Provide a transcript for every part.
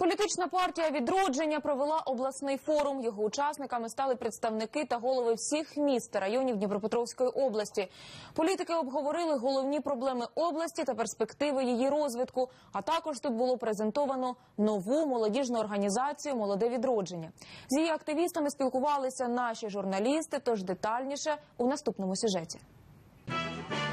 Політична партія відродження провела обласний форум. Його учасниками стали представники та голови всіх міст та районів Дніпропетровської області. Політики обговорили головні проблеми області та перспективи її розвитку. А також тут було презентовано нову молодіжну організацію Молоде відродження. З її активістами спілкувалися наші журналісти. Тож детальніше у наступному сюжеті.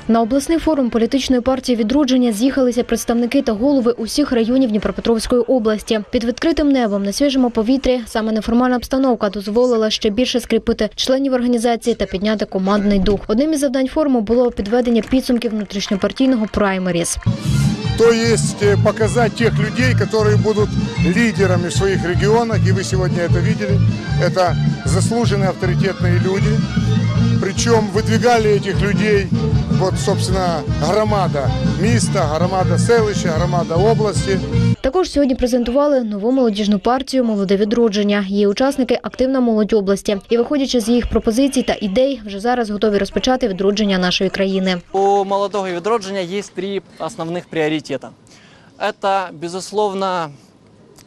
На обласний форум політичної партії відродження з'їхалися представники та голови усіх районів Дніпропетровської області. Під відкритим небом на свіжому повітрі саме неформальна обстановка дозволила ще більше скріпити членів організації та підняти командний дух. Одним із завдань форуму було підведення підсумків внутрішньопартійного праймеріс. то есть э, показать тех людей, которые будут лидерами в своих регионах, и вы сегодня это видели. Это заслуженные авторитетные люди, причем выдвигали этих людей, вот, собственно, громада міста, громада селища, громада області. Також сьогодні презентували нову молодіжну партію Молоде відродження. Її учасники активна молодь області. І виходячи з їх пропозицій та ідей, вже зараз готові розпочати відродження нашої країни. У молодого відродження есть три основных приоритета. Это, безусловно,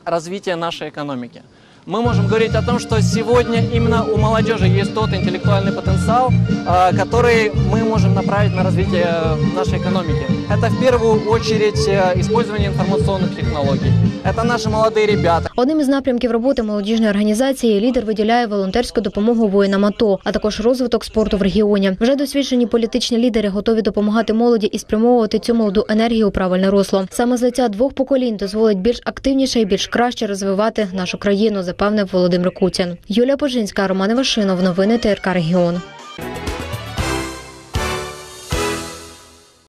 развитие нашей экономики. Мы можем говорить о том, что сегодня именно у молодежи есть тот интеллектуальный потенциал, а, который мы можем направить на развитие нашей экономики. Это в первую очередь э, использование информационных технологий. Это наши молодые ребята, Одним із напрямків роботи молодіжної організації лідер виділяє волонтерську допомогу воїнам АТО, а також розвиток спорту в регіоні. Вже досвідчені політичні лідери готові допомагати молоді і спрямовувати цю молоду енергію у правильне русло. Саме злиття двох поколінь дозволить більш активніше і більш краще розвивати нашу країну, запевнив Володимир Кутін. Юлія Божинська, Роман Вашинов, Новини ТРК Регіон.